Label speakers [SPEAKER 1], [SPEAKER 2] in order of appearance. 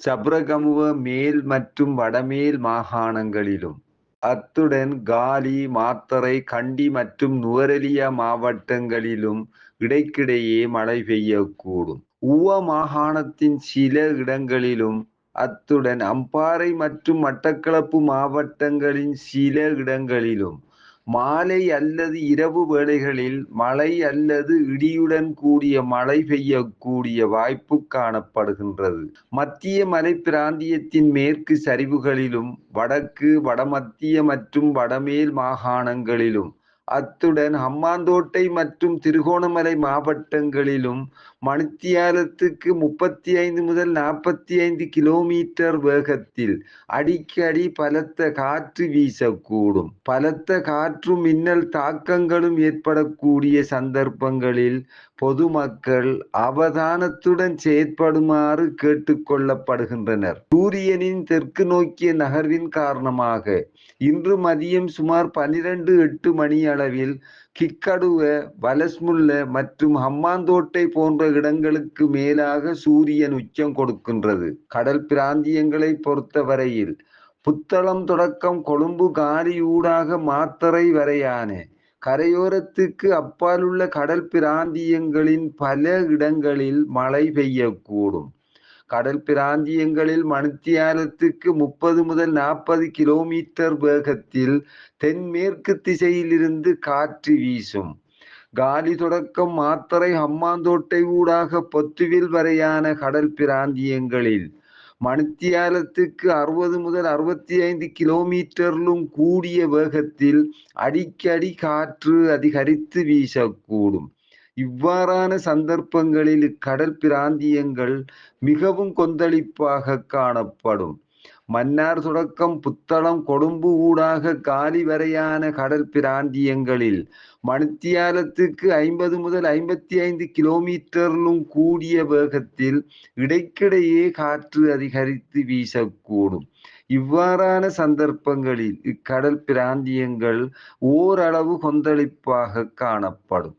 [SPEAKER 1] சப்ரகமுவ மேல் மற்றும் வடமேல் மாகாணங்களிலும் அத்துடன் காலி மாத்தரை கண்டி மற்றும் நுவரெலியா மாவட்டங்களிலும் இடைக்கிடையே மழை பெய்யக்கூடும். உவ மாகாணத்தின் சில இடங்களிலும் அத்துடன் அம்பாறை மற்றும் மட்டக்களப்பு மாவட்டங்களின் சில இடங்களிலும் மாலை அல்லது இரவு வேளைகளில் மழை அல்லது இடியுடன் கூடிய மழை பெய்யக்கூடிய வாய்ப்பு காணப்படுகின்றது. மத்திய மலை பிராந்தியத்தின் மேற்கு சரிவுகளிலும் வடக்கு வடமத்திய மற்றும் வடமேல் மாகாணங்களிலும் அத்துடன் ஹம்மாந்தோட்டை மற்றும் திருகோணமலை மாவட்டங்களிலும் மணித்தியாலத்துக்கு முப்பத்தி ஐந்து முதல் நாற்பத்தி ஐந்து கிலோமீட்டர் வேகத்தில் அடிக்கடி பலத்த காற்று வீசக்கூடும். பலத்த காற்று மின்னல் தாக்கங்களும் ஏற்படக்கூடிய சந்தர்ப்பங்களில் பொதுமக்கள் அவதானத்துடன் செயற்படுமாறு கேட்டுக்கொள்ளப்படுகின்றனர் சூரியனின் தெற்கு நோக்கிய நகர்வின் காரணமாக இன்று மதியம் சுமார் பனிரெண்டு எட்டு மணி அளவில் கிக்கடுவ வலஸ்முல்ல மற்றும் ஹம்மாந்தோட்டை போன்ற இடங்களுக்கு மேலாக சூரியன் உச்சம் கொடுக்கின்றது. கடல் பிராந்தியங்களை பொறுத்தவரையில் புத்தளம் தொடக்கம் கொழும்பு காலி ஊடாக மாத்தறை வரையான கரையோரத்துக்கு அப்பாலுள்ள கடல் பிராந்தியங்களின் பல இடங்களில் மழை பெய்யக்கூடும். கடல் பிராந்தியங்களில் மணித்தியாலத்துக்கு முப்பது முதல் நாற்பது கிலோமீட்டர் வேகத்தில் தென்மேற்கு திசையிலிருந்து காற்று வீசும். காலி தொடக்கம் மாத்தரை ஹம்மாந்தோட்டை ஊடாக பொத்துவில் வரையான கடல் பிராந்தியங்களில் மணித்தியாலத்துக்கு அறுபது முதல் அறுபத்தி ஐந்து கிலோமீட்டரிலும் கூடிய வேகத்தில் அடிக்கடி காற்று அதிகரித்து வீசக்கூடும். இவ்வாறான சந்தர்ப்பங்களில் இக்கடல் பிராந்தியங்கள் மிகவும் கொந்தளிப்பாக காணப்படும். மன்னார் தொடக்கம் புத்தளம் கொழும்பு ஊடாக காலி வரையான கடல் பிராந்தியங்களில் மணித்தியாலத்துக்கு ஐம்பது முதல் ஐம்பத்தி ஐந்து கிலோமீட்டரிலும் கூடிய வேகத்தில் இடைக்கிடையே காற்று அதிகரித்து வீசக்கூடும். இவ்வாறான சந்தர்ப்பங்களில் இக்கடல் பிராந்தியங்கள் ஓரளவு கொந்தளிப்பாக காணப்படும்.